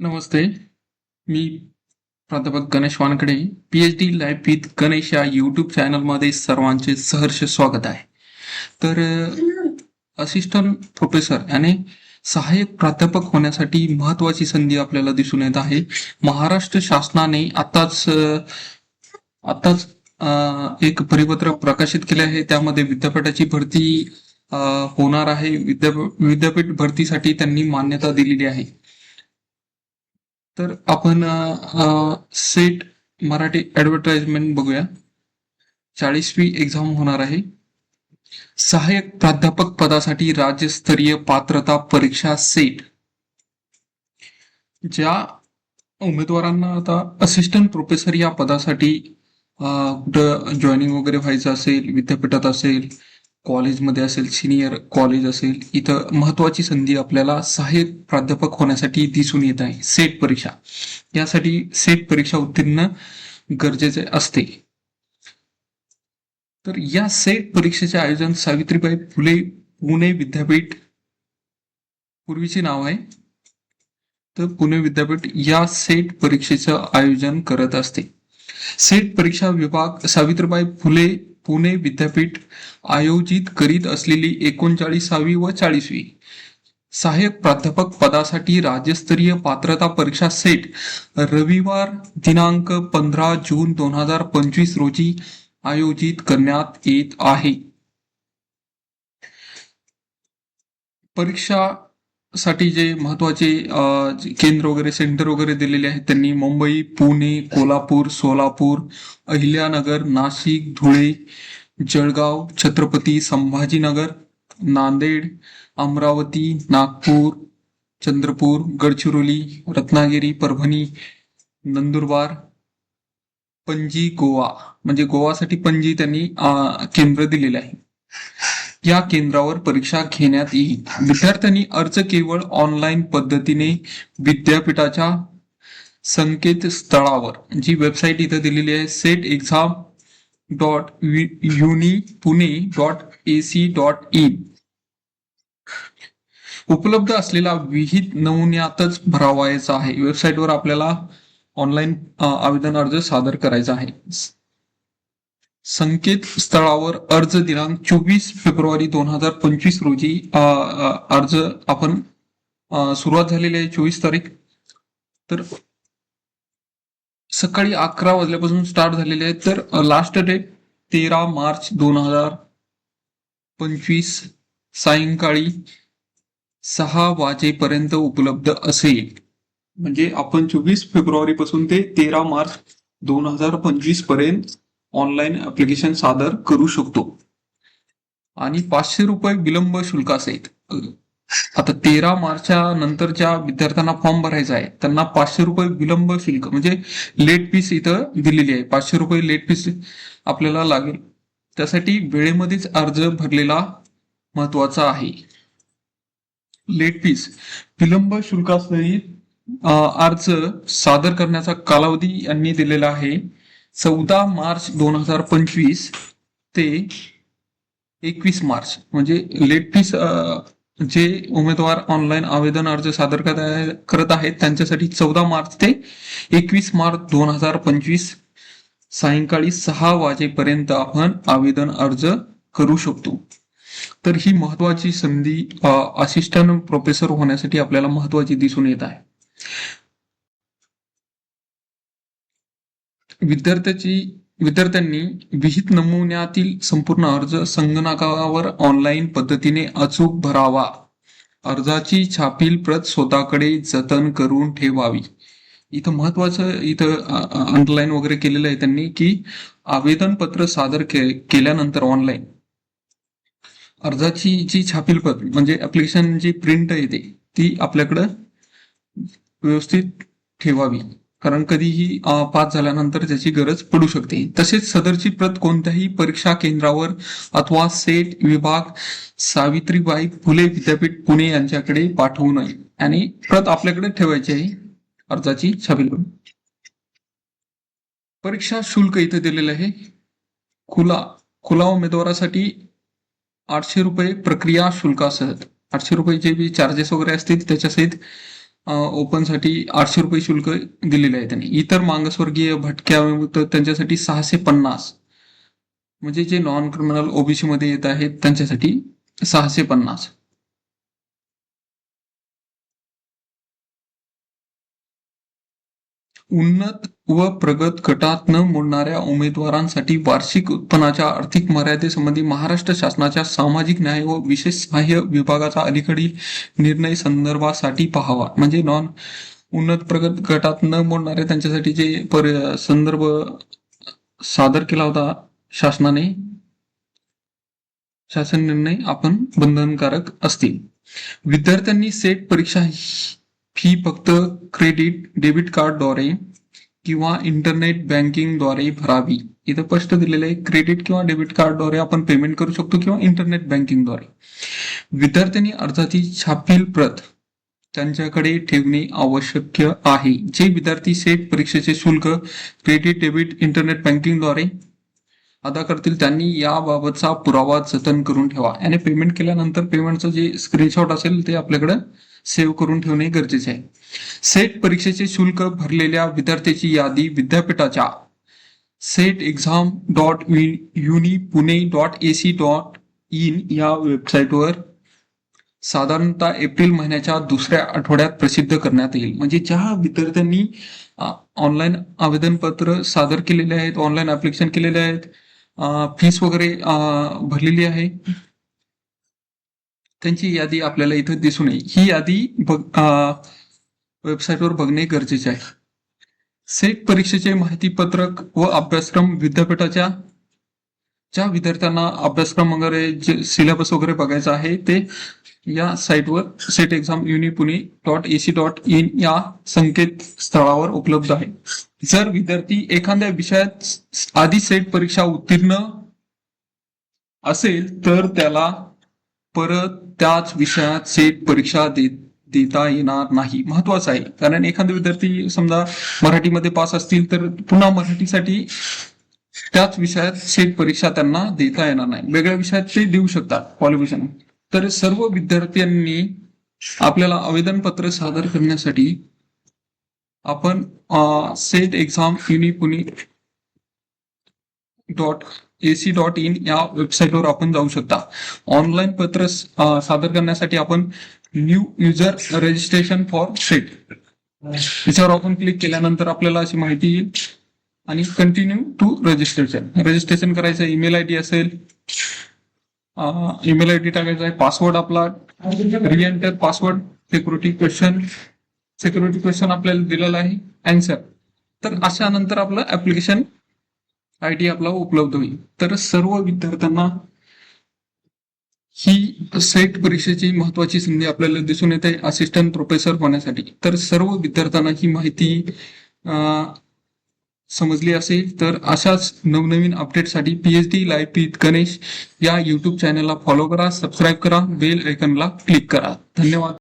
नमस्ते. मी प्राध्यापक Ganesh Wankade P H D life with Ganesh या यूट्यूब चॅनलमध्ये सर्वांचे सहर्ष स्वागत आहे. तर असिस्टंट प्रोफेसर याने सहाय्यक प्राध्यापक होण्यासाठी महत्वाची संधी आपल्याला दिसून येत आहे. महाराष्ट्र शासनाने आताच आताच एक परिपत्रक प्रकाशित केले आहे. त्यामध्ये विद्यापीठाची भरती होणार आहे. विद्यापीठ भरतीसाठी त्यांनी मान्यता दिलेली आहे. तर आपण सेट मराठी ऍडव्हर्टाइजमेंट बघूया. चाळीसवी एक्झाम होणार आहे. सहाय्यक प्राध्यापक पदासाठी राज्यस्तरीय पात्रता परीक्षा सेट ज्या उमेदवारांना आता असिस्टंट प्रोफेसर या पदासाठी कुठं जॉईनिंग वगैरे व्हायचं असेल विद्यापीठात असेल कॉलेजमध्ये असेल सिनियर कॉलेज असेल इथं महत्वाची संधी आपल्याला सहाय्यक प्राध्यापक होण्यासाठी दिसून येत आहे. सेट परीक्षा. यासाठी सेट परीक्षा उत्तीर्ण गरजेचे असते. तर या सेट परीक्षेचे आयोजन सावित्रीबाई फुले पुणे विद्यापीठ पूर्वीचे नाव आहे. तर पुणे विद्यापीठ या सेट परीक्षेचं आयोजन करत असते. सेट परीक्षा विभाग सावित्रीबाई फुले पुणे विद्यापीठ आयोजित करीत असलेली एकोणचाळीसावी व चाळीसवी. सहाय्यक प्राध्यापक पदासाठी राज्यस्तरीय पात्रता परीक्षा सेट रविवार दिनांक पंधरा जून दोन हजार पंचवीस रोजी आयोजित करण्यात येत आहे. परीक्षा साठी जे महत्त्वाचे केंद्र वगैरे सेंटर वगैरे दिलेले आहेत त्यांनी मुंबई पुणे कोल्हापूर सोलापूर अहिल्यानगर नाशिक धुळे जळगाव छत्रपती संभाजीनगर नांदेड अमरावती नागपूर चंद्रपूर गडचिरोली रत्नागिरी परभणी नंदुरबार पणजी गोवा. म्हणजे गोवासाठी पणजी त्यांनी केंद्र दिलेले आहे. या केंद्रावर परीक्षा घेण्यात येईल. विद्यार्थ्यांनी अर्ज केवळ ऑनलाईन पद्धतीने विद्यापीठाच्या संकेतस्थळावर जी वेबसाईट इथं दिलेली आहे set exam dot uni Pune dot A C dot in उपलब्ध असलेला विहित नमुन्यातच भरावायचा आहे. वेबसाईटवर आपल्याला ऑनलाईन आवेदन अर्ज सादर करायचा आहे. संकेत स्थळावर अर्ज दिनांक चोवीस फेब्रुवारी दोन हजार पंचवीस रोजी अर्ज आपण सुरुवात झालेली आहे चोवीस तारीख. तर सकाळी अकरा वाजल्यापासून स्टार्ट झालेले आहे. तर लास्ट डेट तेरा मार्च दोन हजार पंचवीस. सायंकाळी सहा वाजेपर्यंत उपलब्ध असेल. म्हणजे आपण चोवीस फेब्रुवारी पासून ते तेरा मार्च दोन हजार पंचवीसपर्यंत ऑनलाईन अप्लिकेशन सादर करू शकतो. आणि पाचशे रुपये विलंब शुल्कासहित आता तेरा मार्चच्या नंतरच्या विद्यार्थ्यांना फॉर्म भरायचा आहे. त्यांना पाचशे रुपये विलंब शुल्क म्हणजे लेट फीस इथं दिलेली आहे. पाचशे रुपये लेट फीस आपल्याला लागेल. त्यासाठी वेळेमध्येच अर्ज भरलेला महत्त्वाचा आहे. लेट फीस विलंब शुल्कासहित अर्ज सादर करण्याचा कालावधी यांनी दिलेला आहे. चौदा मार्च दोन हजार पंचवीस ते एकवीस मार्च म्हणजे लेट फीस जे उमेदवार ऑनलाईन आवेदन अर्ज सादर करत करत आहेत त्यांच्यासाठी चौदा मार्च ते एकवीस मार्च दोन हजार पंचवीस सायंकाळी सहा वाजेपर्यंत आपण आवेदन अर्ज करू शकतो. तर ही महत्वाची संधी असिस्टंट प्रोफेसर होण्यासाठी आपल्याला महत्वाची दिसून येत आहे. विद्यार्थ्याची विद्यार्थ्यांनी विहित नमुन्यातील संपूर्ण अर्ज संगणकावर ऑनलाईन पद्धतीने अचूक भरावा. अर्जाची छापील प्रत स्वतःकडे जतन करून ठेवावी. इथं महत्वाचं इथं अंडरलाईन वगैरे केलेलं आहे त्यांनी की आवेदन पत्र सादर के, केल्यानंतर ऑनलाईन अर्जाची जी छापील पत म्हणजे ऍप्लिकेशन जी प्रिंट येते ती आपल्याकडं व्यवस्थित ठेवावी. कारण कधीही पास झाल्यानंतर त्याची गरज पडू शकते. तसेच सदरची प्रत कोणत्याही परीक्षा केंद्रावर अथवा सेट विभाग सावित्रीबाई फुले विद्यापीठ पुणे यांच्याकडे पाठवू नये. आणि प्रत आपल्याकडे ठेवायची आहे. अर्जाची छापील परीक्षा शुल्क इथे दिलेलं आहे. खुला खुला उमेदवारासाठी आठशे रुपये प्रक्रिया शुल्कासह आठशे रुपये जे बी चार्जेस वगैरे असतील त्याच्यासहित ओपनसाठी आठशे रुपये शुल्क दिलेले आहे त्यांनी. इतर मागासवर्गीय भटक्या तर त्यांच्यासाठी सहाशे पन्नास. म्हणजे जे नॉन क्रिमिनल ओबीसी मध्ये येत आहेत त्यांच्यासाठी सहाशे पन्नास. उन्नत व प्रगत गटात न मोडणाऱ्या उमेदवारांसाठी वार्षिक उत्पन्नाच्या आर्थिक मर्यादेसंबंधी महाराष्ट्र शासनाच्या सामाजिक न्याय व विशेष सहाय्य विभागाचा अलीकडील निर्णय संदर्भासाठी पाहावा. म्हणजे नॉन उन्नत प्रगत गटात न मोडणारे त्यांच्यासाठी जे पर संदर्भ सादर केला होता शासनाने शासन निर्णय आपण बंधनकारक असतील. विद्यार्थ्यांनी सेट परीक्षा फी फक्त क्रेडिट डेबिट कार्डद्वारे किंवा इंटरनेट बँकिंगद्वारे भरावी. इथं स्पष्ट दिलेलं आहे क्रेडिट किंवा डेबिट कार्डद्वारे आपण पेमेंट करू शकतो किंवा इंटरनेट बँकिंगद्वारे. विद्यार्थ्यांनी अर्जाची छापील प्रत त्यांच्याकडे ठेवणे आवश्यक आहे. जे विद्यार्थी सेट परीक्षेचे शुल्क क्रेडिट डेबिट इंटरनेट बँकिंगद्वारे अदा करतील त्यांनी याबाबतचा पुरावा जतन करून ठेवा. याने पेमेंट केल्यानंतर पेमेंटचं जे स्क्रीनशॉट असेल ते आपल्याकडे सेव्ह करून ठेवणे गरजेचे आहे. सेट परीक्षेचे शुल्क भरलेल्या विद्यार्थ्याची यादी विद्यापीठाच्या. Set exam dot uni Pune dot A C dot in या वेबसाईटवर साधारणतः एप्रिल महिन्याच्या दुसऱ्या आठवड्यात प्रसिद्ध करण्यात येईल. म्हणजे ज्या विद्यार्थ्यांनी ऑनलाईन आवेदनपत्र सादर केलेले आहेत ऑनलाईन ॲप्लिकेशन केलेले आहेत फीस वगैरे भरलेली आहे त्यांची यादी आपल्याला इथं दिसून येईल. ही यादी बघ वेबसाईटवर बघणे गरजेचे आहे. सेट परीक्षेचे माहितीपत्रक व अभ्यासक्रम विद्यापीठाच्या ज्या विद्यार्थ्यांना अभ्यासक्रम वगैरे जे सिलेबस वगैरे बघायचा आहे ते या साईटवर set exam uni Pune dot AC dot in या संकेत स्थळावर उपलब्ध आहे. जर विद्यार्थी एखाद्या विषयात आधी सेट परीक्षा उत्तीर्ण असेल तर त्याला परत त्याच विषयात सेट परीक्षा देत देता येणार नाही. महत्वाचं आहे. कारण एखादा विद्यार्थी समजा मराठीमध्ये पास असतील तर पुन्हा मराठीसाठी त्याच विषयात सेट परीक्षा त्यांना देता येणार नाही. वेगळ्या विषयात ते देऊ शकतात क्वालिफिकेशन तर सर्व विद्यार्थ्यांनी आपल्याला आवेदनपत्र सादर करण्यासाठी आपण सेट एक्झाम युनिपुनी पुणे एसी डॉट इन या वेबसाईटवर आपण जाऊ शकता. ऑनलाईन पत्र सादर करण्यासाठी आपण new user registration for set याच्यावर आपण क्लिक केल्यानंतर आपल्याला अशी माहिती येईल. आणि कंटिन्यू टू रजिस्ट्रेशन रजिस्ट्रेशन करायचं ईमेल आय डी असेल ईमेल आय डी टाकायचा आहे पासवर्ड आपला reenter password security question security question आपल्याला दिलेला आहे अँसर तर अशा नंतर आपलं ऍप्लिकेशन आय टी आपला उपलब्ध होईल. तर सर्व विद्यार्थ्यांना ही सेट परीक्षेची महत्वाची संधी आपल्याला दिसून येते असिस्टंट प्रोफेसर होण्यासाठी. तर सर्व विद्यार्थ्यांना ही माहिती समजली असेल तर अशाच नवनवीन अपडेटसाठी PH D live with Ganesh या यूट्यूब चॅनलला फॉलो करा सबस्क्राईब करा बेल आयकनला क्लिक करा. धन्यवाद.